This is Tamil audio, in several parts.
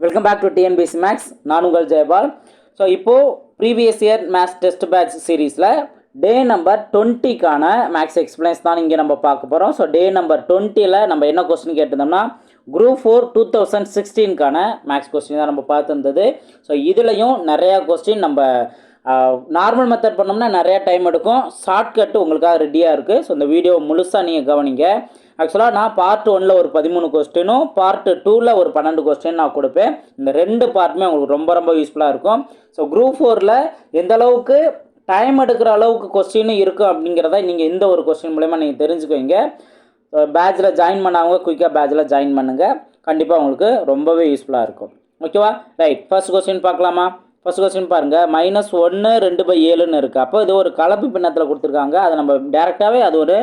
Welcome back to TNPSC maths நான் உங்கள் ஜெயபால். ஸோ இப்போது previous year maths test batch சீரீஸில் டே நம்பர் டுவெண்ட்டிக்கான மேக்ஸ் எக்ஸ்பிளைன்ஸ் தான் இங்கே நம்ம பார்க்க போகிறோம் ஸோ டே நம்பர் டுவெண்ட்டியில் நம்ம என்ன கொஸ்டின் கேட்டிருந்தோம்னா குரூப் ஃபோர் டூ தௌசண்ட் சிக்ஸ்டீனுக்கான மேக்ஸ் கொஸ்டின் தான் நம்ம பார்த்துருந்தது. ஸோ இதுலேயும் நிறையா கொஸ்டின் நம்ம நார்மல் மெத்தட் பண்ணோம்னா நிறையா டைம் எடுக்கும். ஷார்ட்கட் உங்களுக்காக ரெடியாக இருக்குது ஸோ இந்த வீடியோ முழுசாக நீங்கள் கவனிங்க. ஆக்சுவலாக நான் பார்ட் ஒன்னில் ஒரு பதிமூணு கொஸ்டினும் பார்ட் டூவில் ஒரு பன்னெண்டு கொஸ்டின் நான் கொடுப்பேன். இந்த ரெண்டு பார்ட்டுமே உங்களுக்கு ரொம்ப ரொம்ப யூஸ்ஃபுல்லாக இருக்கும். ஸோ குரூப் ஃபோரில் எந்த அளவுக்கு டைம் எடுக்கிற அளவுக்கு கொஸ்டின் இருக்கும் அப்படிங்கிறத நீங்கள் இந்த ஒரு கொஸ்டின் மூலயமா நீங்கள் தெரிஞ்சுக்குவீங்க. பேட்சில் ஜாயின் பண்ணாங்க குயிக்காக பேட்சில் ஜாயின் பண்ணுங்கள் கண்டிப்பாக உங்களுக்கு ரொம்பவே யூஸ்ஃபுல்லாக இருக்கும். ஓகேவா ரைட் ஃபர்ஸ்ட் கொஸ்டின் பார்க்கலாமா? ஃபர்ஸ்ட் கொஸ்டின் பாருங்கள் மைனஸ் ஒன்று ரெண்டு பை ஏழுன்னு இருக்குது அப்போ இது ஒரு கலப்பு பின்னத்தில் கொடுத்துருக்காங்க. அதை நம்ம டேரெக்டாகவே அது ஒரு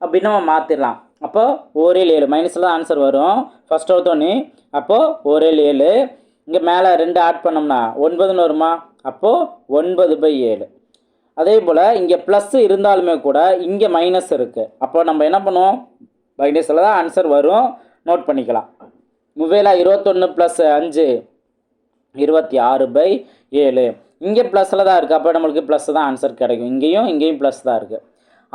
பின்னமாக மாற்றிடலாம் அப்போ ஓரேல் ஏழு. மைனஸில் தான் ஆன்சர் வரும். ஃபஸ்ட் ஒருத்தோன்னே அப்போது ஓரேல் ஏழு. இங்கே மேலே ரெண்டு ஆட் பண்ணோம்னா ஒன்பதுன்னு வருமா? அப்போது ஒன்பது பை ஏழு. அதே போல் இங்கே ப்ளஸ் இருந்தாலுமே கூட இங்கே மைனஸ் இருக்குது அப்போ நம்ம என்ன பண்ணுவோம்? மைனஸில் தான் ஆன்சர் வரும். நோட் பண்ணிக்கலாம். முவேலா இருபத்தொன்று ப்ளஸ் அஞ்சு. இருபத்தி ஆறு பை ஏழு. இங்கே ப்ளஸில் தான் இருக்குது அப்போ நம்மளுக்கு ப்ளஸ் தான் ஆன்சர் கிடைக்கும். இங்கேயும் இங்கேயும் ப்ளஸ் தான் இருக்குது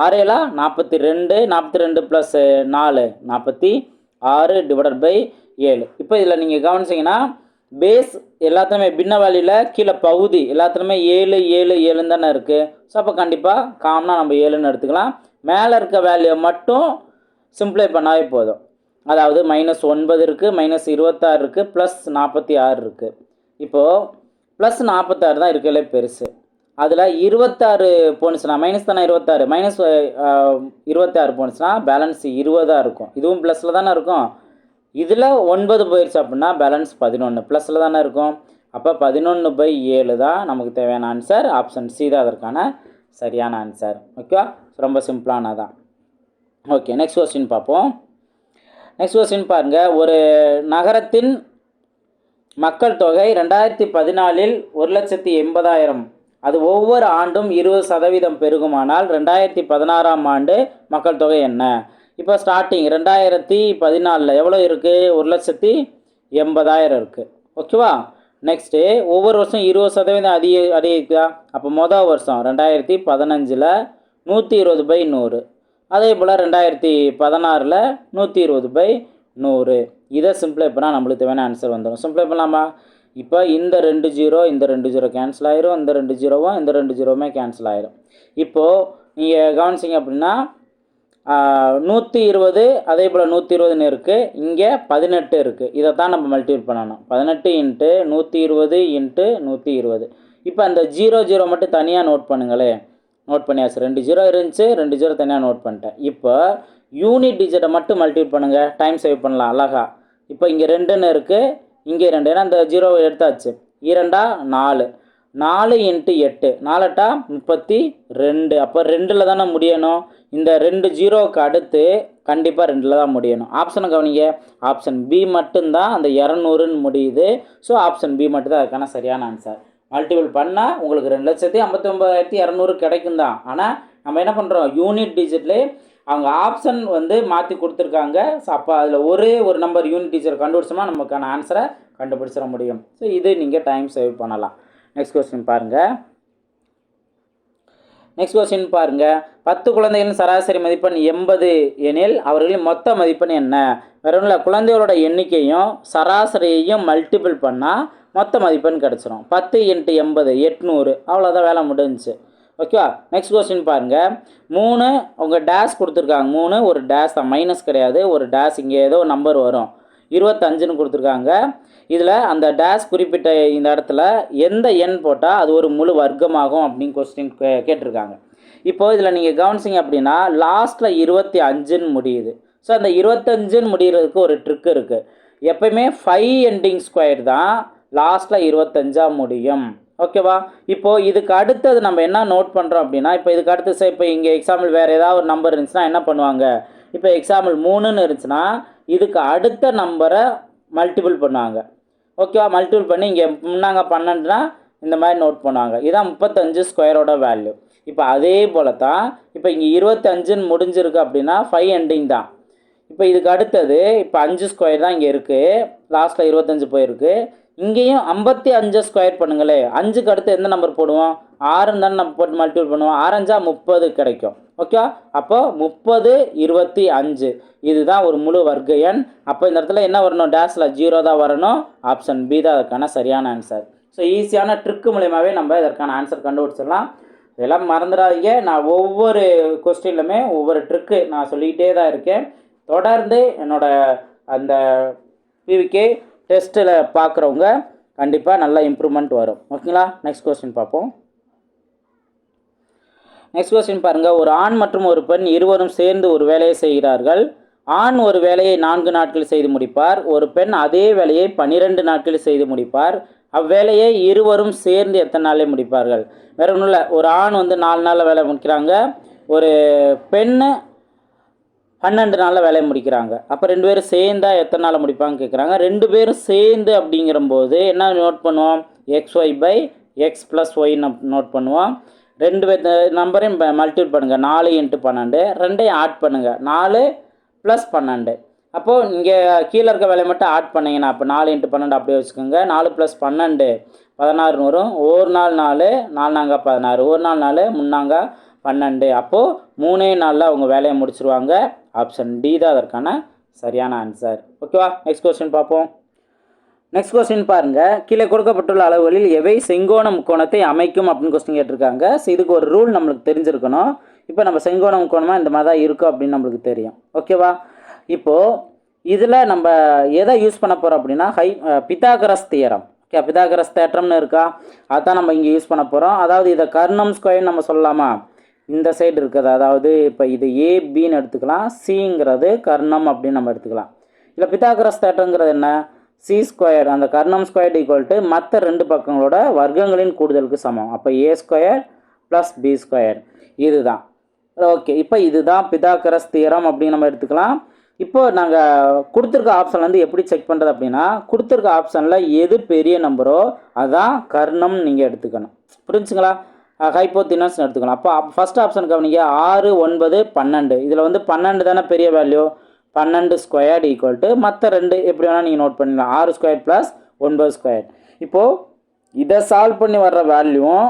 ஆறேலா நாற்பத்தி ரெண்டு நாற்பத்தி ரெண்டு ப்ளஸ் நாலு நாற்பத்தி ஆறு டிவைடட் பை ஏழு. இப்போ இதில் நீங்கள் கவனிச்சிங்கன்னா பேஸ் எல்லாத்துலேயுமே பின்ன வேலையில் கீழே பகுதி எல்லாத்துலேயுமே ஏழு ஏழு ஏழுன்னு தானே இருக்குது ஸோ அப்போ கண்டிப்பாக காமனாக நம்ம ஏழுன்னு எடுத்துக்கலாம். மேலே இருக்க வேல்யூ மட்டும் சிம்ப்ளை பண்ணாவே போதும். அதாவது மைனஸ் ஒன்பது இருக்குது மைனஸ் இருபத்தாறு இருக்குது ப்ளஸ் நாற்பத்தி ஆறு இருக்குது இப்போது ப்ளஸ் நாற்பத்தாறு தான் இருக்கலே பெருசு. அதில் இருபத்தாறு போணுச்சுன்னா மைனஸ் தானே இருபத்தாறு? மைனஸ் இருபத்தாறு போணுச்சுன்னா பேலன்ஸ் இருபதாக இருக்கும். இதுவும் ப்ளஸில் தானே இருக்கும். இதில் ஒன்பது போயிடுச்சு அப்படின்னா பேலன்ஸ் பதினொன்று ப்ளஸில் தானே இருக்கும். அப்போ பதினொன்று பை ஏழு தான் நமக்கு தேவையான ஆன்சர் ஆப்ஷன் சி தான் அதற்கான சரியான ஆன்சர் ஓகேவா ரொம்ப சிம்பிளானதான் ஓகே நெக்ஸ்ட் கொஸ்டின் பார்ப்போம். நெக்ஸ்ட் கொஸ்டின் பாருங்கள் ஒரு நகரத்தின் மக்கள் தொகை ரெண்டாயிரத்தி பதினாலில் ஒரு லட்சத்தி எண்பதாயிரம். அது ஒவ்வொரு ஆண்டும் இருபது சதவீதம் பெருகுமானால் ரெண்டாயிரத்தி பதினாறாம் ஆண்டு மக்கள் தொகை என்ன? இப்போ ஸ்டார்டிங் ரெண்டாயிரத்தி பதினாலில் எவ்வளோ இருக்குது ஒரு லட்சத்தி எண்பதாயிரம் இருக்குது ஓகேவா நெக்ஸ்ட்டு ஒவ்வொரு வருஷம் இருபது சதவீதம் அதிக அதிகரிக்குதா? அப்போ மொதல் வருஷம் ரெண்டாயிரத்தி பதினஞ்சில் நூற்றி இருபது பை நூறு. அதே போல் ரெண்டாயிரத்தி பதினாறில் நூற்றி இருபது பை நூறு. இதை சிம்பிளை பண்ணால் நம்மளுக்கு தேவையான ஆன்சர் வந்துடும் சிம்பிளை பண்ணலாமா இப்போ இந்த ரெண்டு ஜீரோ இந்த ரெண்டு ஜீரோ கேன்சல் ஆயிரும் இந்த ரெண்டு ஜீரோவும் இந்த ரெண்டு ஜீரோவுமே கேன்சல் ஆயிரும். இப்போது நீங்கள் கவனிச்சிங்க அப்படின்னா நூற்றி இருபது அதே போல் நூற்றி இருபதுன்னு இருக்குது இங்கே பதினெட்டு இருக்குது இதை தான் நம்ம மல்டிபிள் பண்ணணும். பதினெட்டு இன்ட்டு நூற்றி இருபது இன்ட்டு நூற்றி இருபது. இப்போ அந்த ஜீரோ ஜீரோ மட்டும் தனியாக நோட் பண்ணுங்களேன் நோட் பண்ணியாச்சு. ரெண்டு ஜீரோ இருந்துச்சு ரெண்டு ஜீரோ தனியாக நோட் பண்ணிட்டேன். இப்போ யூனிட் டிஜிட்டை மட்டும் மல்டிபிள் பண்ணுங்கள் டைம் சேவ் பண்ணலாம். அழகா. இப்போ இங்கே ரெண்டுன்னு இருக்குது இங்கே ரெண்டு ஏன்னா இந்த ஜீரோவை எடுத்தாச்சு. இரண்டா நாலு. நாலு இன்ட்டு எட்டு. நாலட்டா முப்பத்தி ரெண்டு. அப்போ ரெண்டில் தானே முடியணும். இந்த ரெண்டு ஜீரோவுக்கு அடுத்து கண்டிப்பாக ரெண்டில் தான் முடியணும். ஆப்ஷனை கவனிங்க. ஆப்ஷன் பி மட்டும்தான் அந்த இரநூறுன்னு முடியுது. ஸோ ஆப்ஷன் பி மட்டும்தான் அதுக்கான சரியான ஆன்சர் மல்டிபிள் பண்ணால் உங்களுக்கு ரெண்டு லட்சத்தி ஐம்பத்தி ஒம்பதாயிரத்தி இரநூறு கிடைக்கும் தான் ஆனால் நம்ம என்ன பண்ணுறோம் யூனிட் டிஜிட்லேயே அவங்க ஆப்ஷன் வந்து மாற்றி கொடுத்துருக்காங்க. ஸோ அப்போ அதில் ஒரே ஒரு நம்பர் யூனிட் டீச்சர் கண்டுபிடிச்சோம்னா நமக்கான ஆன்சரை கண்டுபிடிச்சிட முடியும். ஸோ இது நீங்கள் டைம் சேவ் பண்ணலாம். நெக்ஸ்ட் கொஸ்டின் பாருங்கள் நெக்ஸ்ட் கொஸ்டின் பாருங்கள் பத்து குழந்தைகளின் சராசரி மதிப்பெண் எண்பது எனில் அவர்களின் மொத்த மதிப்பெண் என்ன? வேற ஒன்றும் இல்லை குழந்தைகளோட எண்ணிக்கையும் சராசரியையும் மல்டிபிள் பண்ணால் மொத்த மதிப்பெண் கிடச்சிரும். பத்து இன்ட்டு எண்பது எட்நூறு அவ்வளோதான் வேலை முடிஞ்சிச்சு. ஓகேவா நெக்ஸ்ட் கொஸ்டின் பாருங்கள் மூணு உங்கள் டேஷ் கொடுத்துருக்காங்க. மூணு ஒரு டேஷ் தான். மைனஸ் கிடையாது. ஒரு டேஷ் இங்கே ஏதோ நம்பர் வரும். இருபத்தஞ்சுன்னு கொடுத்துருக்காங்க. இதில் அந்த டேஷ் குறிப்பிட்ட இந்த இடத்துல எந்த எண் போட்டால் அது ஒரு முழு வர்க்கமாகும் அப்படின்னு கொஸ்டின் கே கேட்டிருக்காங்க. இப்போ இதில் நீங்கள் கவனிச்சிங்க அப்படின்னா லாஸ்ட்டில் இருபத்தி அஞ்சுன்னு முடியுது. ஸோ அந்த இருபத்தஞ்சுன்னு முடிகிறதுக்கு ஒரு ட்ரிக் இருக்குது எப்பயுமே ஃபைவ் எண்டிங் ஸ்கொயர் தான் லாஸ்ட்டில் இருபத்தஞ்சா முடியும். ஓகேவா இப்போது இதுக்கு அடுத்தது நம்ம என்ன நோட் பண்ணுறோம் அப்படின்னா இப்போ இதுக்கு அடுத்து சார் இப்போ இங்கே எக்ஸாம்பிள் வேறு ஏதாவது ஒரு நம்பர் இருந்துச்சுன்னா என்ன பண்ணுவாங்க? இப்போ எக்ஸாம்பிள் மூணுன்னு இருந்துச்சுன்னா இதுக்கு அடுத்த நம்பரை மல்டிபிள் பண்ணுவாங்க. ஓகேவா மல்டிபிள் பண்ணி இங்கே முன்னாங்க பன்னெண்டுனா இந்த மாதிரி நோட் பண்ணுவாங்க. இதான் முப்பத்தஞ்சு ஸ்கொயரோட வேல்யூ இப்போ அதே போல தான் இப்போ இங்கே இருபத்தஞ்சுன்னு முடிஞ்சிருக்கு அப்படின்னா ஃபைவ் எண்டிங் தான். இப்போ இதுக்கு அடுத்தது இப்போ அஞ்சு ஸ்கொயர் தான் இங்கே இருக்குது லாஸ்ட்டில் இருபத்தஞ்சு போயிருக்கு. இங்கேயும் ஐம்பத்தி அஞ்சு ஸ்கொயர் பண்ணுங்களே. அஞ்சுக்கு அடுத்து எந்த நம்பர் போடுவோம்? ஆறுன்னு தானே நம்ம போட்டு மல்டிபிள் பண்ணுவோம். ஆரஞ்சா முப்பது கிடைக்கும். ஓகே அப்போ முப்பது இருபத்தி அஞ்சு. இதுதான் ஒரு முழு வர்க்க எண். அப்போ இந்த இடத்துல என்ன வரணும்? டேஷில் ஜீரோ தான் வரணும். ஆப்ஷன் பி தான் அதற்கான சரியான ஆன்சர் ஸோ ஈஸியான ட்ரிக்கு மூலியமாகவே நம்ம இதற்கான ஆன்சர் கண்டுபிடிச்சிடலாம். இதெல்லாம் மறந்துடாதீங்க. நான் ஒவ்வொரு கொஸ்டின்லுமே ஒவ்வொரு ட்ரிக்கு நான் சொல்லிக்கிட்டே தான் இருக்கேன். தொடர்ந்து என்னோடய அந்த பிவிகே டெஸ்ட்டில் பார்க்குறவங்க கண்டிப்பாக நல்லா இம்ப்ரூவ்மெண்ட் வரும். ஓகேங்களா நெக்ஸ்ட் கொஸ்டின் பார்ப்போம். நெக்ஸ்ட் கொஸ்டின் பாருங்கள் ஒரு ஆண் மற்றும் ஒரு பெண் இருவரும் சேர்ந்து ஒரு வேலையை செய்கிறார்கள். ஆண் ஒரு வேலையை நான்கு நாட்களில் செய்து முடிப்பார். ஒரு பெண் அதே வேலையை பன்னிரெண்டு நாட்களில் செய்து முடிப்பார். அவ்வேலையை இருவரும் சேர்ந்து எத்தனை நாளே முடிப்பார்கள்? வேற ஒன்றும் இல்லை. ஒரு ஆண் வந்து நாலு நாளில் வேலை முடிக்கிறாங்க. ஒரு பெண் பன்னெண்டு நாளில் வேலையை முடிக்கிறாங்க. அப்போ ரெண்டு பேரும் சேர்ந்தா எத்தனை நாளில் முடிப்பாங்கன்னு கேட்குறாங்க ரெண்டு பேரும் சேர்ந்து அப்படிங்கிறம்போது என்ன நோட் பண்ணுவோம்? X Y by X plus Y note பண்ணுவோம். ரெண்டு பேர் நம்பரையும் மல்டிபிள் பண்ணுங்கள் நாலு இன்ட்டு பன்னெண்டு. ரெண்டையும் ஆட் பண்ணுங்கள் நாலு ப்ளஸ் பன்னெண்டு. அப்போது இங்கே கீழே இருக்க வேலையை மட்டும் ஆட் பண்ணீங்கன்னா அப்போ நாலு இன்ட்டு பன்னெண்டு அப்படியே வச்சுக்கோங்க. நாலு ப்ளஸ் பன்னெண்டு பதினாறு வரும் ஒரு நாள் நாலு நாலு நாங்க பதினாறு. ஒரு நாள் நாலு முன்னாங்க பன்னெண்டு. அப்போது மூணே நாளில் அவங்க வேலையை முடிச்சுருவாங்க. ஆப்ஷன் டி தான் அதற்கான சரியான ஆன்சர். ஓகேவா? நெக்ஸ்ட் கொஸ்டின் பார்ப்போம். நெக்ஸ்ட் கொஸ்டின் பாருங்கள் கீழே கொடுக்கப்பட்டுள்ள அளவுகளில் எவை செங்கோண முக்கோணத்தை அமைக்கும் அப்படின்னு கொஸ்டின் கேட்டிருக்காங்க. ஸோ இதுக்கு ஒரு ரூல் நம்மளுக்கு தெரிஞ்சிருக்கணும். இப்போ நம்ம செங்கோண முக்கோணமாக இந்த மாதிரி தான் இருக்கும் அப்படின்னு நம்மளுக்கு தெரியும். ஓகேவா? இப்போது இதில் நம்ம எதை யூஸ் பண்ண போகிறோம் அப்படின்னா ஹை பித்தாகரஸ் தியரம். ஓகே பித்தாகரஸ் தேற்றம்னு இருக்கா? அதான் நம்ம இங்கே யூஸ் பண்ண போகிறோம் அதாவது இதை கர்ணம் ஸ்கொயர்னு நம்ம சொல்லலாமா? இந்த சைடு இருக்கிறது அதாவது இப்போ இது ஏபின்னு எடுத்துக்கலாம். சிங்கிறது கர்ணம் அப்படின்னு நம்ம எடுத்துக்கலாம். இல்லை பித்தாகரஸ் தேட்டங்கிறது என்ன? சி ஸ்கொயர் அந்த கர்ணம் ஸ்கொயர் ஈக்குவல் டு மற்ற ரெண்டு பக்கங்களோட வர்க்கங்களின் கூடுதலுக்கு சமம். அப்போ A square plus B square இதுதான். ஓகே. இப்போ இதுதான் பிதாகரஸ் தியரம் அப்படின்னு நம்ம எடுத்துக்கலாம். இப்போ நாங்கள் கொடுத்துருக்க ஆப்ஷன் வந்து எப்படி செக் பண்ணுறது அப்படின்னா கொடுத்துருக்க ஆப்ஷனில் எது பெரிய நம்பரோ அதான் கர்ணம் நீங்கள் எடுத்துக்கணும். புரிஞ்சுங்களா? ஹைப்போத்தினஸ் எடுத்துக்கலாம். அப்போ ஃபஸ்ட் ஆப்ஷன் கவனிங்க. ஆறு ஒன்பது பன்னெண்டு. இதில் வந்து பன்னெண்டு தானே பெரிய வேல்யூ பன்னெண்டு ஸ்கொயர்டு ஈக்குவல் டு மற்ற ரெண்டு எப்படி வேணால் நீங்கள் நோட் பண்ணிடலாம். ஆறு ஸ்கொயர் ப்ளஸ் ஒன்பது ஸ்கொயர் இப்போது இதை சால்வ் பண்ணி வர்ற வேல்யூவும்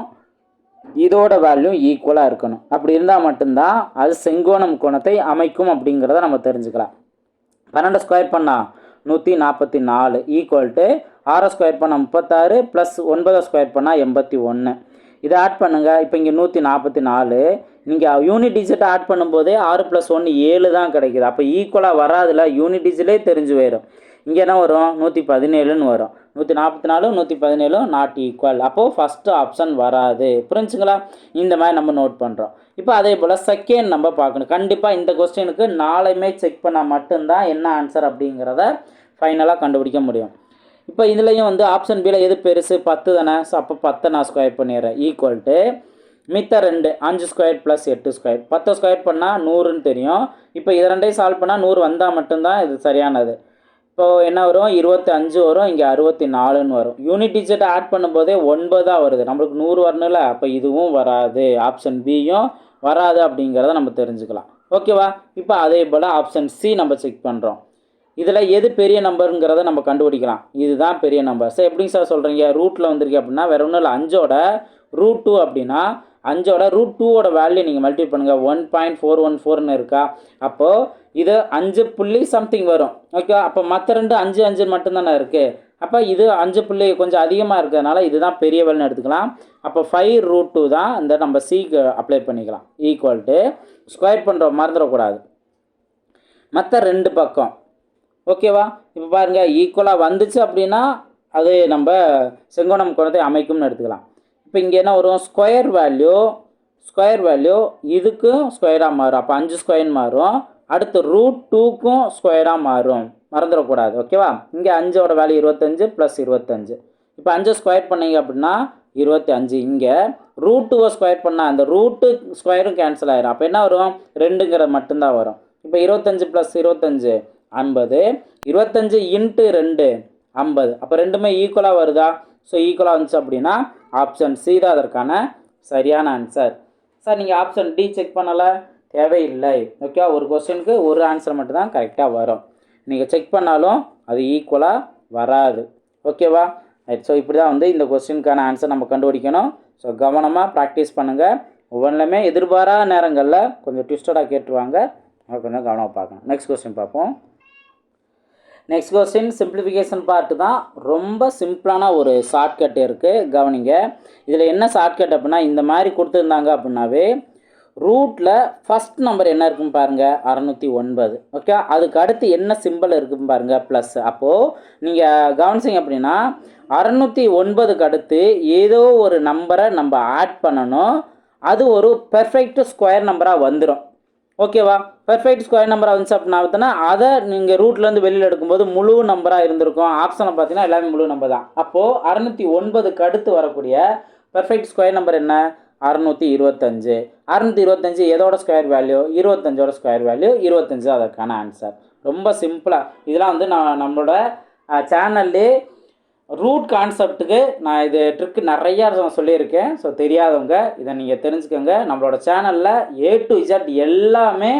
இதோட வேல்யூ ஈக்குவலாக இருக்கணும். அப்படி இருந்தால் மட்டும்தான் அது செங்கோணம் கோணத்தை அமைக்கும் அப்படிங்கிறத நம்ம தெரிஞ்சுக்கலாம். பன்னெண்டு ஸ்கொயர் பண்ணால் நூற்றி நாற்பத்தி நாலு ஈக்குவல் டு ஆறை ஸ்கொயர் பண்ணால் முப்பத்தாறு ப்ளஸ் ஒன்பதை ஸ்கொயர் பண்ணால் எண்பத்தி ஒன்று இதை ஆட் பண்ணுங்கள் இப்போ இங்கே நூற்றி நாற்பத்தி நாலு. நீங்கள் யூனிட் டிஜிட்டை ஆட் பண்ணும்போதே ஆறு ப்ளஸ் ஒன்று ஏழு தான் கிடைக்குது. அப்போ ஈக்குவலாக வராதுல. யூனிட் டிஜிட்டே தெரிஞ்சு போயிடும் இங்கே என்ன வரும்? நூற்றி பதினேழுன்னு வரும். நூற்றி நாற்பத்தி நாலு நூற்றி பதினேழும் நாட் ஈக்குவல் அப்போது ஃபஸ்ட்டு ஆப்ஷன் வராது. புரிஞ்சுங்களா? இந்த மாதிரி நம்ம நோட் பண்ணுறோம் இப்போ அதே போல் செகண்ட் நம்ம பார்க்கணும். கண்டிப்பாக இந்த கொஸ்டினுக்கு நாளையுமே செக் பண்ணால் மட்டும்தான் என்ன ஆன்சர் அப்படிங்கிறத ஃபைனலாக கண்டுபிடிக்க முடியும். இப்போ இதுலேயும் வந்து ஆப்ஷன் பியில் எது பெருசு? பத்து தானே. ஸோ அப்போ பத்தை நான் ஸ்கொயர் பண்ணிடுறேன். ஈக்குவல் டு மித்த ரெண்டு அஞ்சு ஸ்கொயர் ப்ளஸ் எட்டு ஸ்கொயர் பத்து ஸ்கொயர் பண்ணால் நூறுன்னு தெரியும். இப்போ இது ரெண்டையும் சால்வ் பண்ணால் நூறு வந்தால் மட்டும்தான் இது சரியானது. இப்போது என்ன வரும்? இருபத்தி அஞ்சு வரும். இங்கே அறுபத்தி நாலுன்னு வரும் யூனிட் டிஜிட் ஆட் பண்ணும்போதே ஒன்பதாக வருது. நம்மளுக்கு நூறு வரணும்ல? அப்போ இதுவும் வராது. ஆப்ஷன் பியும் வராது அப்படிங்கிறத நம்ம தெரிஞ்சுக்கலாம். ஓகேவா இப்போ அதே போல் ஆப்ஷன் சி நம்ம செக் பண்ணுறோம் இதில் எது பெரிய நம்பருங்கிறத நம்ம கண்டுபிடிக்கலாம். இதுதான் பெரிய நம்பர். சார் எப்படிங்க சார் சொல்கிறீங்க? ரூட்டில் வந்திருக்கு அப்படின்னா வேற ஒன்றும் இல்லை. அஞ்சோட ரூட் டூ அப்படின்னா அஞ்சோட ரூட் டூவோட வேல்யூ நீங்கள் மல்டிபிள் பண்ணுங்கள் ஒன் பாயிண்ட் ஃபோர் ஒன் ஃபோர்னு இருக்கா? அப்போது இது அஞ்சு புள்ளி சம்திங் வரும். ஓகே அப்போ மற்ற ரெண்டு அஞ்சு அஞ்சு மட்டும்தானே இருக்குது அப்போ இது அஞ்சு புள்ளி கொஞ்சம் அதிகமாக இருக்கிறதுனால இதுதான் பெரிய வேல்னு எடுத்துக்கலாம். அப்போ ஃபைவ் ரூட் டூ தான் இந்த நம்ம சிக்கு அப்ளை பண்ணிக்கலாம். ஈக்குவல் டு ஸ்கொயர் பண்ணுறோம் மறந்துடக்கூடாது. மற்ற ரெண்டு பக்கம். ஓகேவா? இப்போ பாருங்கள் ஈக்குவலாக வந்துச்சு அப்படின்னா அது நம்ம செங்கோணம் குணத்தை அமைக்கும்னு எடுத்துக்கலாம். இப்போ இங்கே என்ன வரும்? ஸ்கொயர் வேல்யூ ஸ்கொயர் வேல்யூ இதுக்கும் ஸ்கொயராக மாறும். அப்போ அஞ்சு ஸ்கொயர் மாறும். அடுத்து ரூட் டூக்கும் ஸ்கொயராக மாறும். மறந்துடக்கூடாது ஓகேவா? இங்கே அஞ்சோட வேல்யூ இருபத்தஞ்சு ப்ளஸ் இருபத்தஞ்சு. இப்போ அஞ்சு ஸ்கொயர் பண்ணீங்க அப்படின்னா இருபத்தி அஞ்சு இங்கே ரூட் டூவை ஸ்கொயர் பண்ணால் அந்த ரூட்டு ஸ்கொயரும் கேன்சல் ஆயிரும். அப்போ என்ன வரும்? ரெண்டுங்கிறது மட்டும்தான் வரும். இப்போ இருபத்தஞ்சு ப்ளஸ் இருபத்தஞ்சு. ஐம்பது. இருபத்தஞ்சு இன்ட்டு ரெண்டு ஐம்பது. அப்போ ரெண்டுமே ஈக்குவலாக வருதா? ஸோ ஈக்குவலாக வந்துச்சு அப்படின்னா ஆப்ஷன் சி தான் அதற்கான சரியான ஆன்சர் சார் நீங்கள் ஆப்ஷன் டி செக் பண்ணலை? தேவையில்லை. ஓகேவா ஒரு கொஸ்டினுக்கு ஒரு ஆன்சர் மட்டும்தான் கரெக்டாக வரும். நீங்கள் செக் பண்ணாலும் அது ஈக்குவலாக வராது. ஓகேவா ரைட் ஸோ இப்படி தான் வந்து இந்த கொஸ்டினுக்கான ஆன்சர் நம்ம கண்டுபிடிக்கணும். ஸோ கவனமாக ப்ராக்டிஸ் பண்ணுங்கள் ஒவ்வொன்றுமே எதிர்பாராத நேரங்களில் கொஞ்சம் ட்விஸ்டடாக கேட்டுருவாங்க. கொஞ்சம் கவனமாக பார்க்கணும். நெக்ஸ்ட் கொஸ்டின் பார்ப்போம். நெக்ஸ்ட் கொஸ்டின் சிம்பிளிஃபிகேஷன் பார்ட்டு தான் ரொம்ப சிம்பிளான ஒரு ஷார்ட்கட் இருக்குது கவனிங்க. இதில் என்ன ஷார்ட்கட் அப்படின்னா இந்த மாதிரி கொடுத்துருந்தாங்க அப்படின்னாவே ரூட்டில் ஃபஸ்ட் நம்பர் என்ன இருக்குன்னு பாருங்கள் அறநூற்றி ஒன்பது. ஓகே அதுக்கு அடுத்து என்ன சிம்பிள் இருக்குன்னு பாருங்கள் ப்ளஸ் அப்போது நீங்கள் கவனிச்சிங்க அப்படின்னா அறநூற்றி ஒன்பதுக்கு அடுத்து ஏதோ ஒரு நம்பரை நம்ம ஆட் பண்ணணும். அது ஒரு பெர்ஃபெக்ட் ஸ்கொயர் நம்பராக வந்துடும் ஓகேவா பெர்ஃபெக்ட் ஸ்கொயர் நம்பராக வந்துச்சு அப்படின்னா பார்த்தோன்னா அதை நீங்கள் ரூட்லேருந்து வெளியில் எடுக்கும்போது முழு நம்பராக இருந்திருக்கும். ஆப்ஷனை பார்த்தீங்கன்னா எல்லாமே முழு நம்பர் தான். அப்போது அறுநூற்றி ஒன்பதுக்கு அடுத்து வரக்கூடிய பெர்ஃபெக்ட் ஸ்கொயர் நம்பர் என்ன? அறுநூற்றி இருபத்தஞ்சு. அறுநூற்றி இருபத்தஞ்சு எதோட ஸ்கொயர் வேல்யூ இருபத்தஞ்சோட ஸ்கொயர் வேல்யூ இருபத்தஞ்சு அதற்கான ஆன்சர் ரொம்ப சிம்பிளாக இதெல்லாம் வந்து நான் நம்மளோட சேனல்லே ரூட் கான்செப்ட்டுக்கு நான் இது ட்ரிக்கு நிறையா நான் சொல்லியிருக்கேன். ஸோ தெரியாதவங்க இதை நீங்கள் தெரிஞ்சுக்கோங்க. நம்மளோட சேனலில் ஏ டு இசட் எல்லாமே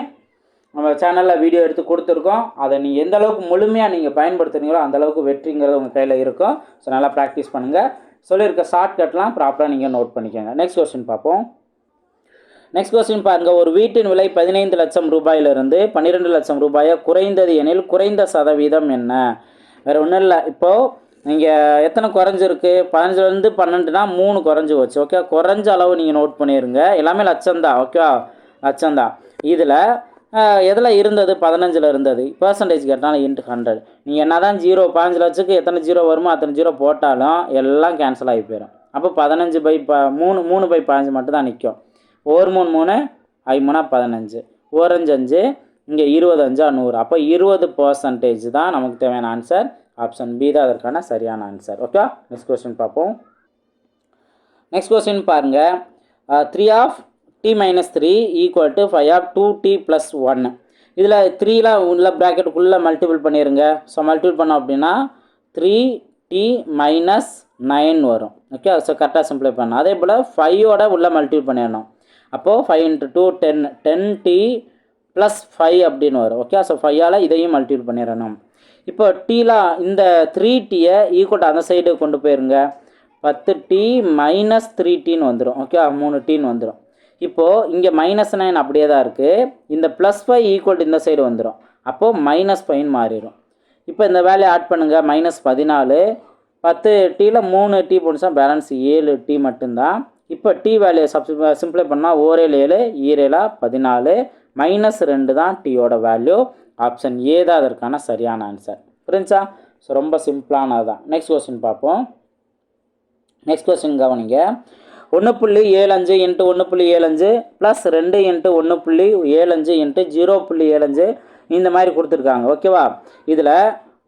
நம்ம சேனலில் வீடியோ எடுத்து கொடுத்துருக்கோம். அதை நீங்கள் எந்த அளவுக்கு முழுமையாக நீங்கள் பயன்படுத்துறீங்களோ அந்தளவுக்கு வெற்றிங்கிறது உங்கள் கையில் இருக்கும். ஸோ நல்லா ப்ராக்டிஸ் பண்ணுங்கள் சொல்லியிருக்க ஷார்ட்கட்லாம் ப்ராப்பராக நீங்கள் நோட் பண்ணிக்கோங்க. நெக்ஸ்ட் கொஸ்டின் பார்ப்போம். நெக்ஸ்ட் கொஸ்டின் பாருங்கள் ஒரு வீட்டின் விலை பதினைந்து லட்சம் ரூபாயிலிருந்து பன்னிரெண்டு லட்சம் ரூபாயை குறைந்தது எனில் குறைந்த சதவீதம் என்ன? வேறு ஒன்றும் இல்லை. இப்போது நீங்கள் எத்தனை குறைஞ்சிருக்கு? பதினஞ்சுலேருந்து பன்னெண்டுனா மூணு குறைஞ்சி போச்சு. ஓகே குறைஞ்ச அளவு நீங்கள் நோட் பண்ணிடுங்க எல்லாமே லட்சம் தான். ஓகே லட்சம் தான். இதில் எதில் இருந்தது? பதினஞ்சில் இருந்தது. பர்சன்டேஜ் கேட்டாலும் இன்ட்டு ஹண்ட்ரட் நீங்கள் என்ன தான் ஜீரோ பதினஞ்சு லட்சத்துக்கு எத்தனை ஜீரோ வருமோ அத்தனை ஜீரோ போட்டாலும் எல்லாம் கேன்சல் ஆகி போயிடும் அப்போ பதினஞ்சு பை ப மூணு மூணு பை பதினஞ்சு மட்டும் தான் நிற்கும் ஒரு மூணு மூணு ஐ மூணா பதினஞ்சு. ஓரஞ்சு அஞ்சு இங்கே இருபது அஞ்சா நூறு. அப்போ இருபது பர்சன்டேஜ் தான் நமக்கு தேவையான ஆன்சர் ஆப்ஷன் பி தான் அதற்கான சரியான ஆன்சர் ஓகே நெக்ஸ்ட் கொஸ்டின் பார்ப்போம். நெக்ஸ்ட் கொஸ்டின் பாருங்கள் three of T minus three equal to five of two T plus ஒன்று இதில் த்ரீலாம் உள்ள ப்ராக்கெட்டுக்குள்ளே மல்டிபிள் பண்ணிடுங்க ஸோ மல்டிபிள் பண்ணோம் அப்படின்னா த்ரீ டி மைனஸ் நைன் வரும். ஓகே ஸோ கரெக்டாக சிம்ப்ளை பண்ணணும் அதே போல் ஃபைவோட உள்ள மல்டிபிள் பண்ணிடணும். அப்போது five into two ten ten T plus five அப்படின்னு வரும். ஓகே ஸோ ஃபைவால் இதையும் மல்டிபிள் பண்ணிடணும். இப்போ டீலாம் இந்த த்ரீ டீயை ஈக்குவல் அந்த சைடு கொண்டு போயிருங்க. பத்து டி மைனஸ் த்ரீ டீன்னு வந்துடும் ஓகே மூணு டீன்னு வந்துடும் இப்போது இங்கே மைனஸ் நைன் அப்படியே தான் இருக்குது இந்த ப்ளஸ் ஃபைவ் ஈக்குவல் இந்த சைடு வந்துடும் அப்போது மைனஸ் ஃபைன் மாறிடும் இப்போ இந்த வேலையை ஆட் பண்ணுங்கள் மைனஸ் பதினாலு. பத்து டீயில் மூணு டீ போணுச்சா பேலன்ஸ் ஏழு டீ மட்டும்தான். இப்போ டீ வேலையை சப் சிம்பிளை பண்ணால் ஓரேழு ஏழு ஈரேலா பதினாலு. மைனஸ் ரெண்டு தான் டீயோட வேல்யூ ஆப்ஷன் ஏ தான் அதற்கான சரியான ஆன்சர் புரிஞ்சா ஸோ ரொம்ப சிம்பிளானது தான் நெக்ஸ்ட் கொஸ்டின் பார்ப்போம். நெக்ஸ்ட் கொஸ்டின் கவனிங்க. ஒன்று புள்ளி ஏழு அஞ்சு இன்ட்டு ஒன்று புள்ளி ஏழு அஞ்சு ப்ளஸ் ரெண்டு இன்ட்டு ஒன்று புள்ளி ஏழு அஞ்சு இன்ட்டு ஜீரோ புள்ளி ஏழஞ்சு இந்த மாதிரி கொடுத்துருக்காங்க. ஓகேவா இதில்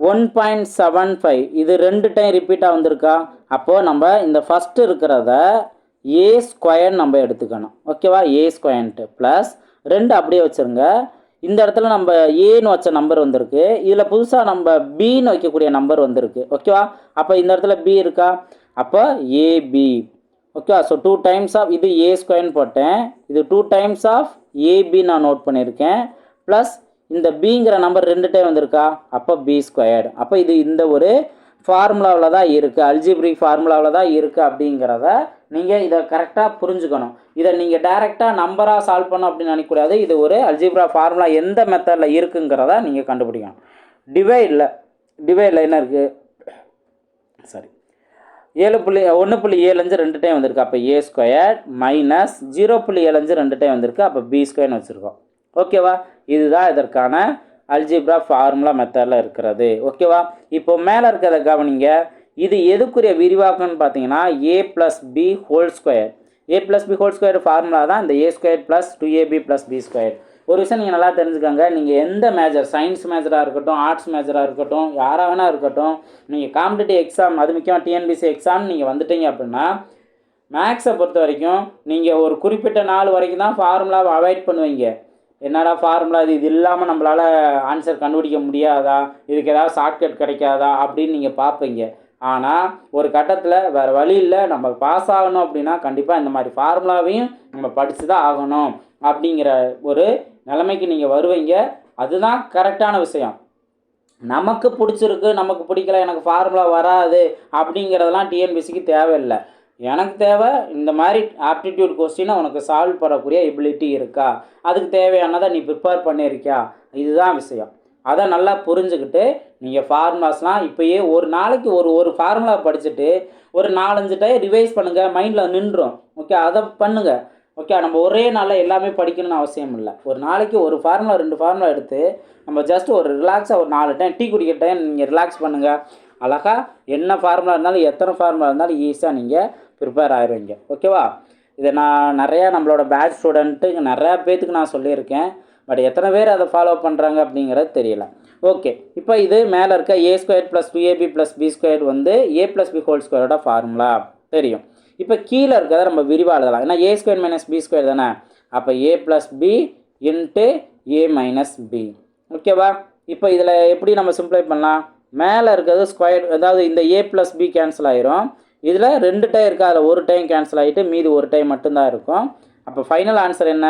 ஒன் பாயிண்ட் செவன் ஃபைவ் இது ரெண்டு டைம் ரிப்பீட்டாக வந்திருக்கா? அப்போது நம்ம இந்த ஃபஸ்ட்டு இருக்கிறத ஏ ஸ்கொயர் நம்ம எடுத்துக்கணும். ஓகேவா ஏ ஸ்கொயர்ன்ட்டு ப்ளஸ் ரெண்டு அப்படியே வச்சுருங்க. இந்த இடத்துல நம்ம ஏன்னு வச்ச நம்பர் வந்திருக்கு. இதில் புதுசாக நம்ம பின்னு வைக்கக்கூடிய நம்பர் வந்திருக்கு. ஓகேவா அப்போ இந்த இடத்துல பி இருக்கா? அப்போ AB okay so two times of இது ஏ ஸ்கொயர்னு போட்டேன். இது டூ டைம்ஸ் ஆஃப் ஏபி நான் நோட் பண்ணியிருக்கேன். ப்ளஸ் இந்த பிங்கிற நம்பர் ரெண்டு டைம் வந்திருக்கா? அப்போ பி ஸ்கொயர்டு அப்போ இது இந்த ஒரு ஃபார்முலாவில் தான் இருக்குது அல்ஜிப்ரிக் ஃபார்முலாவில் தான் இருக்குது அப்படிங்கிறத நீங்கள் இதை கரெக்டாக புரிஞ்சுக்கணும். இதை நீங்கள் டைரெக்டாக நம்பராக சால்வ் பண்ணணும் அப்படின்னு நினைக்கக்கூடாது. இது ஒரு அல்ஜிப்ரா ஃபார்முலா எந்த மெத்தடில் இருக்குங்கிறத நீங்கள் கண்டுபிடிக்கணும். டிவைடில் டிவைடில் என்ன இருக்குது சாரி ஏழு புள்ளி ஒன்று புள்ளி ஏழஞ்சு ரெண்டு டைம் வந்திருக்கு. அப்போ ஏ ஸ்கொயர் மைனஸ் ஜீரோ புள்ளி ஏழஞ்சு ரெண்டு டைம் வந்திருக்கு. அப்போ பி ஸ்கொயர்னு வச்சுருக்கோம். ஓகேவா இதுதான் இதற்கான அல்ஜிப்ரா ஃபார்முலா மெத்தடில் இருக்கிறது. ஓகேவா இப்போ மேலே இருக்கிறத கவனிங்க. இது எதுக்குரிய விரிவாக்கம்னு பார்த்தீங்கன்னா A plus B whole square A plus B whole square formula தான் இந்த A square plus two AB plus B square ஒரு விஷயம் நீங்கள் நல்லா தெரிஞ்சுக்கோங்க. நீங்கள் எந்த மேஜர் சயின்ஸ் மேஜராக இருக்கட்டும் ஆர்ட்ஸ் மேஜராக இருக்கட்டும் யாராக வேணா இருக்கட்டும் நீங்கள் காம்படிட்டிவ் எக்ஸாம் அது முக்கியமாக டிஎன்பிசி எக்ஸாம் நீங்கள் வந்துட்டீங்க அப்படின்னா மேக்ஸை பொறுத்த வரைக்கும் நீங்கள் ஒரு குறிப்பிட்ட நாள் வரைக்கும் தான் ஃபார்முலாவை அவாய்ட் பண்ணுவீங்க. என்னடா ஃபார்முலா இது? இது இல்லாமல் நம்மளால் ஆன்சர் கண்டுபிடிக்க முடியாதா? இதுக்கு ஏதாவது ஷார்ட்கட் கிடைக்காதா? அப்படின்னு நீங்கள் பார்ப்பீங்க. ஆனால் ஒரு கட்டத்தில் வேறு வழி இல்லை. நம்ம பாஸ் ஆகணும் அப்படின்னா கண்டிப்பாக இந்த மாதிரி ஃபார்முலாவையும் நம்ம படித்து தான் ஆகணும் அப்படிங்கிற ஒரு நிலைமைக்கு நீங்கள் வருவீங்க. அதுதான் கரெக்டான விஷயம். நமக்கு பிடிச்சிருக்கு நமக்கு பிடிக்கல எனக்கு ஃபார்முலா வராது அப்படிங்கிறதெல்லாம் டிஎன்பிசிக்கு தேவையில்லை. எனக்கு தேவை இந்த மாதிரி ஆப்டிடியூட் கொஸ்டினை உனக்கு சால்வ் பண்ணக்கூடிய எபிலிட்டி இருக்கா? அதுக்கு தேவையானதை நீ ப்ரிப்பேர் பண்ணியிருக்கியா? இதுதான் விஷயம். அதை நல்லா புரிஞ்சுக்கிட்டு நீங்கள் ஃபார்முலாஸ்லாம் இப்போயே ஒரு நாளைக்கு ஒரு ஒரு ஃபார்முலா படிச்சுட்டு ஒரு நாலஞ்சு டைம் ரிவைஸ் பண்ணுங்கள் மைண்டில் நின்றும் ஓகே அதை பண்ணுங்கள் ஓகே நம்ம ஒரே நாளில் எல்லாமே படிக்கணும்னு அவசியம் இல்லை. ஒரு நாளைக்கு ஒரு ஃபார்முலா ரெண்டு ஃபார்முலா எடுத்து நம்ம ஜஸ்ட் ஒரு ரிலாக்ஸாக ஒரு நாலு டைம் டீ குடிக்கிற டைம் நீங்கள் ரிலாக்ஸ் பண்ணுங்கள் அழகாக என்ன ஃபார்முலா இருந்தாலும் எத்தனை ஃபார்முலா இருந்தாலும் ஈஸியாக நீங்கள் ப்ரிப்பேர் ஆகிடுவீங்க ஓகேவா இதை நான் நிறையா நம்மளோட பேட்ச் ஸ்டூடெண்ட்டு நிறையா பேத்துக்கு நான் சொல்லியிருக்கேன். பட் எத்தனை பேர் அதை ஃபாலோ பண்ணுறாங்க அப்படிங்கிறது தெரியல. ஓகே இப்போ இது மேலே இருக்க A square plus two AB plus B square வந்து ஏ ப்ளஸ் பி ஹோல் ஸ்கொயரோட ஃபார்முலா தெரியும். இப்போ கீழே இருக்கிறத நம்ம விரிவாக எழுதலாம். ஏன்னா A square minus B square தானே? அப்போ A plus B into A minus B ஓகேவா இப்போ இதில் எப்படி நம்ம சிம்ப்ளை பண்ணலாம்? மேலே இருக்கிறது ஸ்கொயர் அதாவது இந்த ஏ ப்ளஸ் பி கேன்சல் ஆயிரும். இதில் ரெண்டு டைம் இருக்குது அதில் ஒரு டைம் கேன்சல் ஆகிட்டு மீதி ஒரு டைம் மட்டும்தான் இருக்கும். அப்போ ஃபைனல் ஆன்சர் என்ன?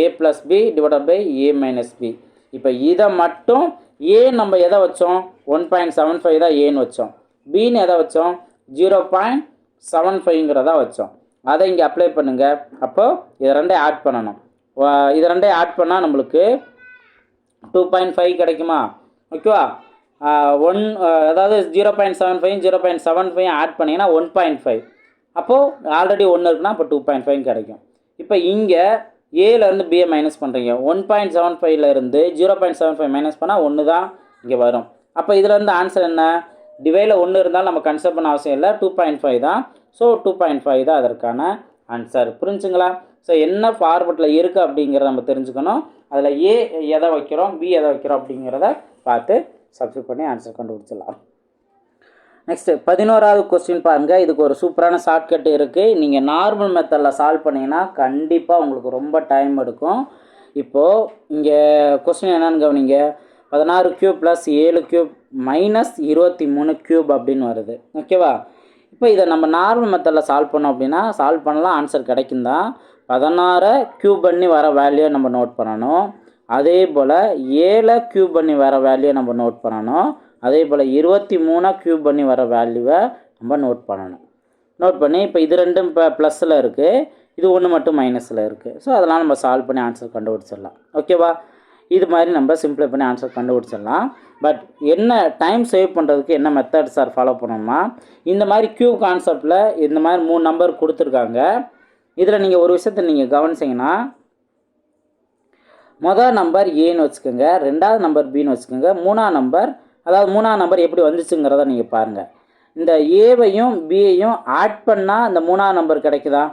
A plus B divided by A minus B இப்போ இதை மட்டும் ஏ நம்ம எதை வச்சோம்? ஒன் பாயிண்ட் செவன் ஃபைவ் தான் ஏன்னு வச்சோம். பின்னு எதை வச்சோம்? ஜீரோ பாயிண்ட் செவன் ஃபைவ்ங்கிறதா வச்சோம். அதை இங்கே அப்ளை பண்ணுங்கள் அப்போது இதை ரெண்டையும் ஆட் பண்ணணும். இது ரெண்டையும் ஆட் பண்ணால் நம்மளுக்கு டூ பாயிண்ட் ஃபைவ் கிடைக்குமா? ஓகேவா ஒன் அதாவது zero point seven five zero point seven five add பண்ணிங்கன்னா ஒன் பாயிண்ட் ஃபைவ் அப்போது ஆல்ரெடி ஒன்று இருக்குன்னா இப்போ டூ பாயிண்ட் ஃபைவ் கிடைக்கும். இப்போ இங்கே ஏலேருந்து பிஏ மைனஸ் பண்ணுறீங்க ஒன் பாயிண்ட் செவன் ஃபைவ்லேருந்து zero point seven five minus பண்ணால் ஒன்று தான் இங்கே வரும். அப்போ இதில் இருந்து ஆன்சர் என்ன? டிவைடில் ஒன்று இருந்தாலும் நம்ம கன்சிடர் பண்ண அவசியம் இல்லை. டூ பாயிண்ட் ஃபைவ் தான். ஸோ டூ பாயிண்ட் ஃபைவ் தான் அதற்கான ஆன்சர் புரிஞ்சுங்களா? ஸோ என்ன ஃபார்மெட்டில் இருக்குது அப்படிங்கிறத நம்ம தெரிஞ்சுக்கணும். அதில் ஏ எதை வைக்கிறோம்? பி எதை வைக்கிறோம் அப்படிங்கிறத பார்த்து சப்ஸ்டியூட் பண்ணி ஆன்சர் கண்டுபிடிச்சிடலாம். நெக்ஸ்ட்டு பதினோராவது கொஸ்டின் பாருங்கள் இதுக்கு ஒரு சூப்பரான ஷார்ட்கட் இருக்குது நீங்கள் நார்மல் மெத்தடில் சால்வ் பண்ணிங்கன்னா கண்டிப்பாக உங்களுக்கு ரொம்ப டைம் எடுக்கும். இப்போது இங்கே கொஸ்டின் என்னன்னு கவனிங்க. பதினாறு க்யூப் ப்ளஸ் ஏழு க்யூப் மைனஸ் இருபத்தி மூணு க்யூப் அப்படின்னு வருது. ஓகேவா இப்போ இதை நம்ம நார்மல் மெத்தடில் சால்வ் பண்ணோம் அப்படின்னா சால்வ் பண்ணலாம் ஆன்சர் கிடைக்கும் தான் பதினாறை க்யூப் பண்ணி வர வேல்யூ நம்ம நோட் பண்ணணும். அதே போல் ஏழை க்யூப் பண்ணி வர வேல்யூ நம்ம நோட் பண்ணணும். அதே போல் இருபத்தி மூணாக க்யூப் பண்ணி வர வேல்யூவை நம்ம நோட் பண்ணணும். நோட் பண்ணி இப்போ இது ரெண்டும் இப்போ ப்ளஸில் இருக்குது இது ஒன்று மட்டும் மைனஸில் இருக்குது ஸோ அதெல்லாம் நம்ம சால்வ் பண்ணி ஆன்சர் கண்டுபிடிச்சிடலாம். ஓகேவா இது மாதிரி நம்ம சிம்பிளை பண்ணி ஆன்சர் கண்டுபிடிச்சிடலாம். பட் என்ன டைம் சேவ் பண்ணுறதுக்கு என்ன மெத்தட் சார் ஃபாலோ பண்ணணும்னா இந்த மாதிரி க்யூ கான்செப்டில் இந்த மாதிரி மூணு நம்பர் கொடுத்துருக்காங்க. இதில் நீங்கள் ஒரு விஷயத்தை நீங்கள் கவனிச்சிங்கன்னா மொதல் நம்பர் ஏன்னு வச்சுக்கோங்க ரெண்டாவது நம்பர் பின்னு வச்சுக்கோங்க மூணாவது நம்பர் அதாவது மூணாவது நம்பர் எப்படி வந்துச்சுங்கிறத நீங்கள் பாருங்கள் இந்த ஏவையும் பியையும் ஆட் பண்ணால் இந்த மூணாவது நம்பர் கிடைக்குதா?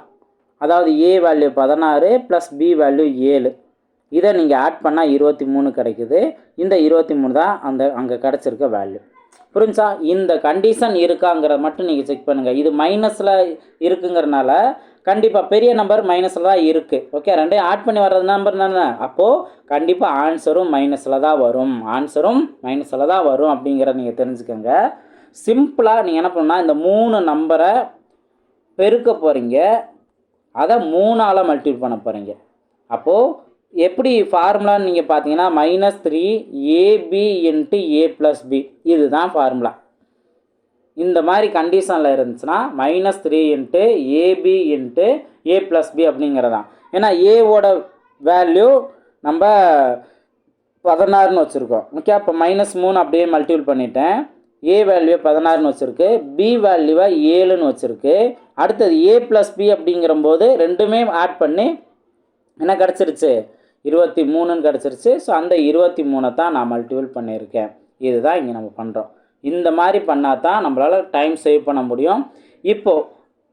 அதாவது ஏ வேல்யூ பதினாறு ப்ளஸ் பி வேல்யூ ஏழு. இதை நீங்கள் ஆட் பண்ணால் இருபத்தி மூணு கிடைக்குது. இந்த இருபத்தி மூணு தான் அந்த அங்கே கிடச்சிருக்க வேல்யூ புரிஞ்சா? இந்த கண்டிஷன் இருக்காங்கிறத மட்டும் நீங்கள் செக் பண்ணுங்கள் இது மைனஸில் இருக்குங்கிறனால கண்டிப்பாக பெரிய நம்பர் மைனஸில் தான் இருக்குது ஓகே ரெண்டையும் ஆட் பண்ணி வர்றது நம்பர் தானே? அப்போது கண்டிப்பாக ஆன்சரும் மைனஸில் தான் வரும். ஆன்சரும் மைனஸில் தான் வரும் அப்படிங்கிறத நீங்கள் தெரிஞ்சுக்கோங்க. சிம்பிளாக நீங்கள் என்ன பண்ணால் இந்த மூணு நம்பரை பெருக்க போகிறீங்க அதை மூணால் மல்டிபிள் பண்ண போகிறீங்க அப்போது எப்படி ஃபார்முலான்னு நீங்கள் பார்த்தீங்கன்னா minus three AB into A plus B இதுதான் ஃபார்முலா இந்த மாதிரி கண்டிஷனில் இருந்துச்சுன்னா minus three into AB into A plus B அப்படிங்கிறதான். ஏன்னா ஏவோட வேல்யூ நம்ம பதினாறுன்னு வச்சுருக்கோம். ஓகே அப்போ மைனஸ் மூணு அப்படியே மல்டிபிள் பண்ணிட்டேன். ஏ வேல்யூ பதினாறுன்னு வச்சுருக்கு. பி வேல்யூவை ஏழுன்னு வச்சுருக்கு. அடுத்தது ஏ ப்ளஸ் பி அப்படிங்கிறம்போது ரெண்டுமே ஆட் பண்ணி என்ன கிடச்சிருச்சு? இருபத்தி மூணுன்னு கிடச்சிருச்சு. ஸோ அந்த இருபத்தி மூணை தான் நான் மல்டிபிள் பண்ணியிருக்கேன். இதுதான் இங்கே நம்ம பண்ணுறோம் இந்த மாதிரி பண்ணால் தான் நம்மளால் டைம் சேவ் பண்ண முடியும். இப்போது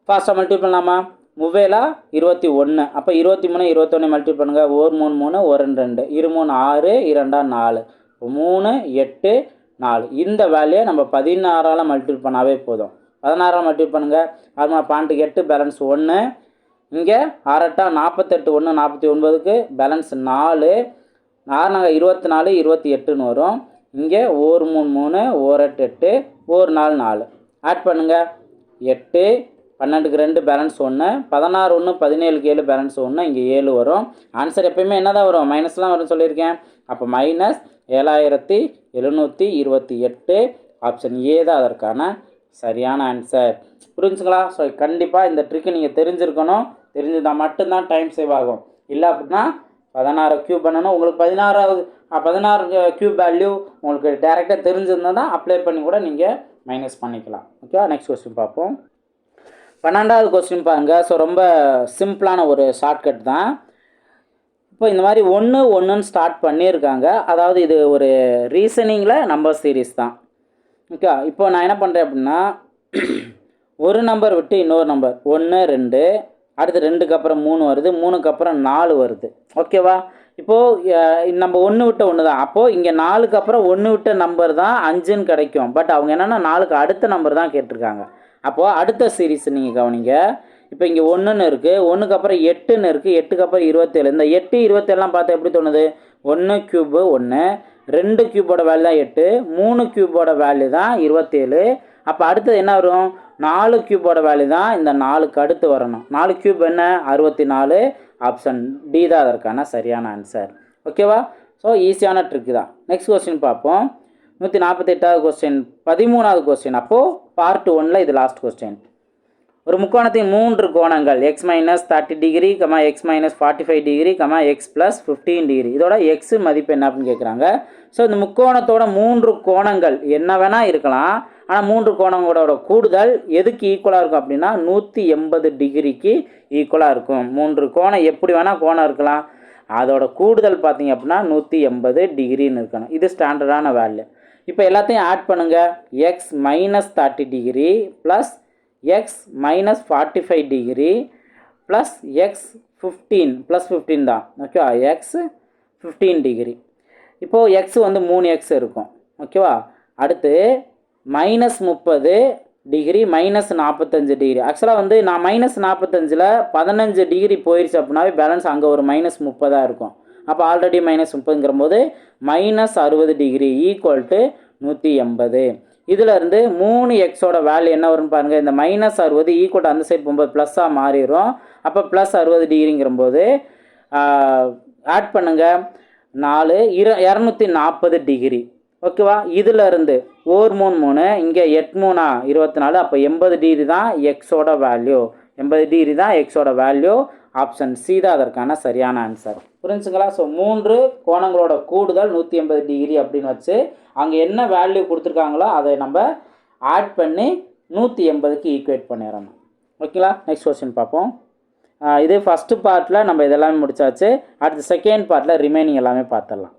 ஃபாஸ்ட்டாக மல்டிபிள் பண்ணலாமா? முவேலா இருபத்தி ஒன்று அப்போ இருபத்தி மூணு இருபத்தொன்று மல்டிபிள் பண்ணுங்கள் ஒரு மூணு மூணு ஒரு ரெண்டு. ரெண்டு இரு மூணு ஆறு இரண்டா நாலு. மூணு எட்டு நாலு. இந்த வேலையை நம்ம பதினாறால் மல்டிபிள் பண்ணாவே போதும். பதினாறால் மல்டிபிள் பண்ணுங்கள் அது பாயிண்ட்டுக்கு எட்டு பேலன்ஸ் ஒன்று இங்கே அரட்டா நாற்பத்தெட்டு ஒன்று நாற்பத்தி ஒன்பதுக்கு பேலன்ஸ் நாலு. ஆறு நாங்கள் இருபத்தி நாலு இருபத்தி எட்டுன்னு வரும். இங்கே ஒரு மூணு மூணு ஓர் எட்டு எட்டு ஒரு நாலு நாலு. ஆட் பண்ணுங்கள் எட்டு பன்னெண்டுக்கு ரெண்டு பேலன்ஸ் ஒன்று பதினாறு ஒன்று பதினேழுக்கு ஏழு பேலன்ஸ் ஒன்று இங்கே ஏழு வரும். ஆன்சர் எப்பயுமே என்ன தான் வரும் மைனஸ்லாம் வரும்னு சொல்லியிருக்கேன். அப்போ மைனஸ் ஏழாயிரத்தி எழுநூற்றி இருபத்தி எட்டு. ஆப்ஷன் ஏ தான் அதற்கான சரியான ஆன்சர் புரிஞ்சுங்களா? ஸோ கண்டிப்பாக இந்த ட்ரிக்கு நீங்கள் தெரிஞ்சிருக்கணும். தெரிஞ்சிருந்தால் மட்டும்தான் டைம் சேவ் ஆகும். இல்லை அப்படின்னா பதினாறு க்யூப் பண்ணணும் உங்களுக்கு பதினாறாவது பதினாறு க்யூப் வேல்யூ உங்களுக்கு டேரெக்டாக தெரிஞ்சிருந்தால் தான் அப்ளை பண்ணி கூட நீங்கள் மைனஸ் பண்ணிக்கலாம். ஓகேவா நெக்ஸ்ட் கொஸ்டின் பார்ப்போம். பன்னெண்டாவது கொஸ்டின் பாருங்கள் ஸோ ரொம்ப சிம்பிளான ஒரு ஷார்ட்கட் தான். இப்போ இந்த மாதிரி ஒன்று ஒன்றுன்னு ஸ்டார்ட் பண்ணியிருக்காங்க. அதாவது இது ஒரு ரீசனிங்கில் நம்பர் சீரிஸ் தான். ஓகே இப்போ நான் என்ன பண்ணுறேன் அப்படின்னா ஒரு நம்பர் விட்டு இன்னொரு நம்பர் ஒன்று ரெண்டு அடுத்து ரெண்டுக்கு அப்புறம் மூணு வருது மூணுக்கு அப்புறம் நாலு வருது. ஓகேவா இப்போது நம்ம ஒன்று விட்ட ஒன்று தான் அப்போது இங்கே நாலுக்கு அப்புறம் ஒன்று விட்ட நம்பர் தான் அஞ்சுன்னு கிடைக்கும். பட் அவங்க என்னென்னா நாலுக்கு அடுத்த நம்பர் தான் கேட்டிருக்காங்க. அப்போது அடுத்த சீரீஸ் நீங்கள் கவனிங்க. இப்போ இங்கே ஒன்றுன்னு இருக்குது ஒன்றுக்கு அப்புறம் எட்டுன்னு இருக்குது எட்டுக்கு அப்புறம் இருபத்தேழு. இந்த எட்டு இருபத்தேழுலாம் பார்த்தா எப்படி தோணுது? ஒன்று க்யூபு ஒன்று ரெண்டு க்யூபோட வேல்யூ தான் எட்டு மூணு க்யூபோட வேல்யூ தான் இருபத்தேழு. அப்போ அடுத்தது என்ன வரும்? நாலு க்யூபோட வேல்யூ தான் இந்த நாலுக்கு அடுத்து வரணும். நாலு க்யூப் என்ன? அறுபத்தி நாலு ஆப்ஷன் டி தான் அதற்கான சரியான ஆன்சர் ஓகேவா ஸோ ஈஸியான ட்ரிக் தான். நெக்ஸ்ட் கொஸ்டின் பார்ப்போம். நூற்றி நாற்பத்தெட்டாவது கொஸ்டின் பதிமூணாவது கொஸ்டின் அப்போது பார்ட் ஒனில் இது லாஸ்ட் கொஸ்டின் ஒரு முக்கோணத்தின் மூன்று கோணங்கள் X minus thirty degree comma X minus forty five degree comma X plus fifteen degree இதோட எக்ஸ் மதிப்பு என்ன அப்படின்னு கேட்குறாங்க. ஸோ இந்த முக்கோணத்தோட மூன்று கோணங்கள் என்ன வேணால் இருக்கலாம். ஆனால் மூன்று கோணங்களோட கூடுதல் எதுக்கு ஈக்குவலாக இருக்கும் அப்படின்னா நூற்றி எண்பது டிகிரிக்கு ஈக்குவலாக இருக்கும். மூன்று கோணம் எப்படி வேணால் கோணம் இருக்கலாம். அதோட கூடுதல் பார்த்தீங்க அப்படின்னா நூற்றி எண்பது டிகிரின்னு இருக்கணும். இது ஸ்டாண்டர்டான வேல்யூ இப்போ எல்லாத்தையும் ஆட் பண்ணுங்கள் X minus thirty degree plus X minus forty five degree plus X fifteen plus fifteen தான் ஓகேவா எக்ஸ் ஃபிஃப்டீன் டிகிரி இப்போது எக்ஸ் வந்து மூணு எக்ஸ் இருக்கும். ஓகேவா அடுத்து மைனஸ் முப்பது டிகிரி மைனஸ் நாற்பத்தஞ்சு டிகிரி ஆக்சுவலாக வந்து நான் மைனஸ் நாற்பத்தஞ்சில் பதினஞ்சு டிகிரி போயிடுச்சு அப்படின்னாவே பேலன்ஸ் அங்கே ஒரு மைனஸ் முப்பதாக இருக்கும். அப்போ ஆல்ரெடி மைனஸ் முப்பதுங்கிற போது மைனஸ் அறுபது டிகிரி ஈக்குவல் டு நூற்றி எண்பது. இதில் இருந்து மூணு எக்ஸோட வேல்யூ என்ன வரும்னு பாருங்கள் இந்த மைனஸ் அறுபது ஈக்குவல் அந்த சைடு போகும்போது ப்ளஸ்ஸாக மாறிடும் அப்போ ப்ளஸ் அறுபது டிகிரிங்கிறம்போது ஆட் பண்ணுங்கள் நாலு இர இரநூத்தி நாற்பது டிகிரி ஓகேவா? இதில் இருந்து ஓர் மூணு மூணு இங்கே எட் மூணா இருபத்தி நாலு அப்போ எண்பது டிகிரி தான் எக்ஸோட வேல்யூ எண்பது டிகிரி தான் எக்ஸோட வேல்யூ ஆப்ஷன் சி தான் அதற்கான சரியான ஆன்சர் புரிஞ்சுங்களா? ஸோ மூன்று கோணங்களோட கூடுதல் நூற்றி எண்பது டிகிரி அப்படின்னு வச்சு அங்கே என்ன வேல்யூ கொடுத்துருக்காங்களோ அதை நம்ம ஆட் பண்ணி நூற்றி எண்பதுக்கு ஈக்குவேட் பண்ணிடணும். ஓகேங்களா? நெக்ஸ்ட் கொஸ்டின் பார்ப்போம். இதே இது ஃபஸ்ட்டு பார்ட்டில் நம்ம இதெல்லாமே முடிச்சாச்சு. அடுத்து செகண்ட் பார்ட்டில் ரிமைனிங் எல்லாமே பார்த்துடலாம்.